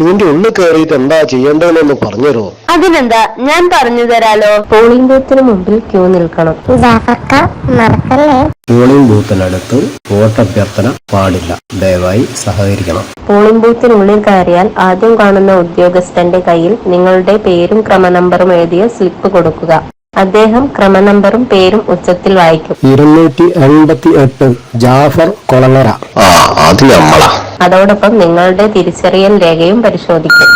ഇതിന്റെ ഉള്ളിൽ കയറിയിട്ട് എന്താ ചെയ്യേണ്ടതെന്നൊന്ന് പറഞ്ഞുതരുമോ അതിനെന്താ? ഞാൻ പറഞ്ഞു തരാലോ. പോളിംഗ് ബൂത്തിന് മുമ്പിൽ ക്യൂ നിൽക്കണം. മറക്കല്ലേ? പോളിംഗ് ബൂത്തിനടുത്ത് വോട്ടഭ്യർത്ഥന പാടില്ല. ദയവായി സഹകരിക്കണം. പോളിംഗ് ബൂത്തിനുള്ളിൽ കയറിയാൽ ആദ്യം കാണുന്ന ഉദ്യോഗസ്ഥന്റെ കയ്യിൽ നിങ്ങളുടെ പേരും ക്രമനമ്പറും എഴുതിയ സ്ലിപ്പ് കൊടുക്കുക. അദ്ദേഹം ക്രമ നമ്പറും പേരും ഉച്ചത്തിൽ വായിക്കും. ഇരുന്നൂറ്റി എൺപത്തി എട്ട് ജാഫർ കൊളങ്ങര. ആ അത് നമ്മളാ അതോടൊപ്പം നിങ്ങളുടെ തിരിച്ചറിയൽ രേഖയും പരിശോധിക്കും.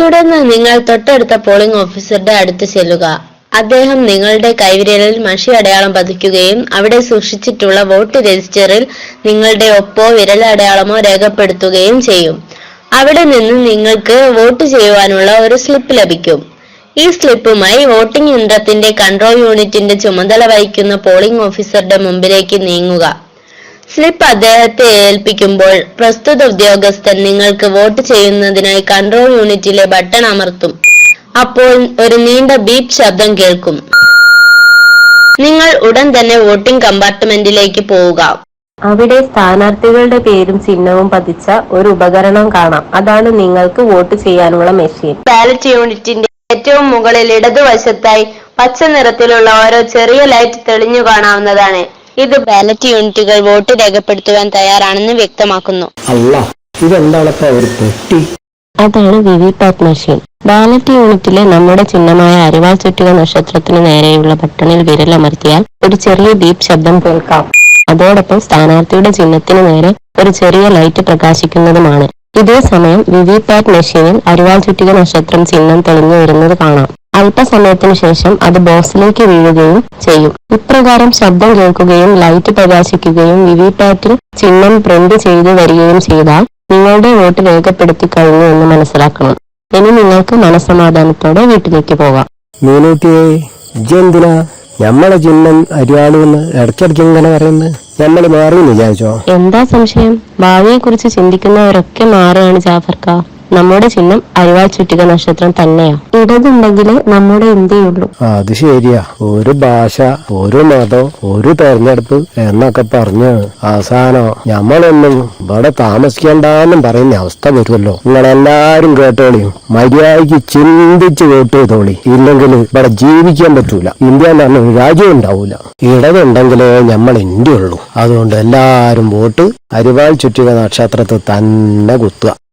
തുടർന്ന് നിങ്ങൾ തൊട്ടടുത്ത പോളിംഗ് ഓഫീസറുടെ അടുത്ത് ചെല്ലുക. അദ്ദേഹം നിങ്ങളുടെ കൈവിരലിൽ മഷി അടയാളം പതിക്കുകയും അവിടെ സൂക്ഷിച്ചിട്ടുള്ള വോട്ട് രജിസ്റ്ററിൽ നിങ്ങളുടെ ഒപ്പോ വിരലടയാളമോ രേഖപ്പെടുത്തുകയും ചെയ്യും. അവിടെ നിന്ന് നിങ്ങൾക്ക് വോട്ട് ചെയ്യുവാനുള്ള ഒരു സ്ലിപ്പ് ലഭിക്കും. ഈ സ്ലിപ്പുമായി വോട്ടിംഗ് യന്ത്രത്തിന്റെ കൺട്രോൾ യൂണിറ്റിന്റെ ചുമതല വഹിക്കുന്ന പോളിംഗ് ഓഫീസറുടെ മുമ്പിലേക്ക് നീങ്ങുക. സ്ലിപ്പ് അദ്ദേഹത്തെ ഏൽപ്പിക്കുമ്പോൾ പ്രസ്തുത ഉദ്യോഗസ്ഥൻ നിങ്ങൾക്ക് വോട്ട് ചെയ്യുന്നതിനായി കൺട്രോൾ യൂണിറ്റിലെ ബട്ടൺ അമർത്തും. അപ്പോൾ ഒരു നീണ്ട ബീപ് ശബ്ദം കേൾക്കും. നിങ്ങൾ ഉടൻ തന്നെ വോട്ടിംഗ് കമ്പാർട്ട്മെന്റിലേക്ക് പോവുക. അവിടെ സ്ഥാനാർത്ഥികളുടെ പേരും ചിഹ്നവും പതിച്ച ഒരു ഉപകരണം കാണാം. അതാണ് നിങ്ങൾക്ക് വോട്ട് ചെയ്യാനുള്ള മെഷീൻ. ബാലറ്റ് യൂണിറ്റിന്റെ ഏറ്റവും മുകളിൽ ഇടതുവശത്തായി പച്ച നിറത്തിലുള്ള ഓരോ ചെറിയ ലൈറ്റ് തെളിഞ്ഞു കാണാവുന്നതാണ്. ഇത് ബാലറ്റ് യൂണിറ്റുകൾ വോട്ട് രേഖപ്പെടുത്തുവാൻ തയ്യാറാണെന്ന് വ്യക്തമാക്കുന്നു. അതാണ് വിവി പാറ്റ് മെഷീൻ. ബാലറ്റ് യൂണിറ്റിലെ നമ്മുടെ ചിഹ്നമായ അരിവാൾ ചുറ്റുക നക്ഷത്രത്തിന് നേരെയുള്ള ബട്ടണിൽ വിരലമർത്തിയാൽ ഒരു ചെറിയ ദീപ് ശബ്ദം കേൾക്കാം. അതോടൊപ്പം സ്ഥാനാർത്ഥിയുടെ ചിഹ്നത്തിന് നേരെ ഒരു ചെറിയ ലൈറ്റ് പ്രകാശിക്കുന്നതുമാണ്. ഇതേ സമയം വിവി പാറ്റ് മെഷീനിൽ അരുവാൾ ചുറ്റിക നക്ഷത്രം ചിഹ്നം തെളിഞ്ഞു വരുന്നത് കാണാം. അല്പസമയത്തിന് ശേഷം അത് ബോക്സിലേക്ക് വീഴുകയും ചെയ്യും. ഇപ്രകാരം ശബ്ദം കേൾക്കുകയും ലൈറ്റ് പ്രകാശിക്കുകയും വിവി പാറ്റിൽ ചിഹ്നം പ്രിന്റ് ചെയ്തു വരികയും ചെയ്താൽ നിങ്ങളുടെ വോട്ട് രേഖപ്പെടുത്തി കഴിഞ്ഞു എന്ന് മനസ്സിലാക്കണം. ഇനി നിങ്ങൾക്ക് മനസമാധാനത്തോടെ വീട്ടിലേക്ക് പോകാം. ഞമ്മളെ ചിഹ്നം അരിവാളൂന്ന് ഇടയ്ക്കിടയ്ക്ക് ഇങ്ങനെ പറയുന്നത്. ഞമ്മൾ മാറി വിചാരിച്ചോ? എന്താ സംശയം? ഭാവിയെ കുറിച്ച് ചിന്തിക്കുന്നവരൊക്കെ മാറുകയാണ് ജാഫർക്ക. നമ്മുടെ ചിഹ്നം അരിവാൾ ചുറ്റിക നക്ഷത്രം തന്നെയാ. ഇടതുണ്ടെങ്കിലേ നമ്മുടെ ഇന്ത്യയുള്ളൂ അത് ശരിയാ. ഒരു ഭാഷ ഒരു മതം ഒരു തെരഞ്ഞെടുപ്പ് എന്നൊക്കെ പറഞ്ഞ് അവസാനം ഞമ്മളൊന്നും ഇവിടെ താമസിക്കണ്ടെന്നും പറയുന്ന അവസ്ഥ വരുമല്ലോ. നിങ്ങളെല്ലാരും കേട്ടോളിയും മര്യാദയ്ക്ക് ചിന്തിച്ച് വോട്ട് ചെയ്തോളി. ഇല്ലെങ്കിൽ ഇവിടെ ജീവിക്കാൻ പറ്റൂല. ഇന്ത്യ എന്ന് പറഞ്ഞ രാജ്യം ഉണ്ടാവൂല. ഇടതുണ്ടെങ്കിലേ നമ്മൾ ഇന്ത്യ ഉള്ളൂ. അതുകൊണ്ട് എല്ലാരും വോട്ട് അരിവാൾ ചുറ്റിക നക്ഷത്രത്തിൽ തന്നെ കുത്തുക.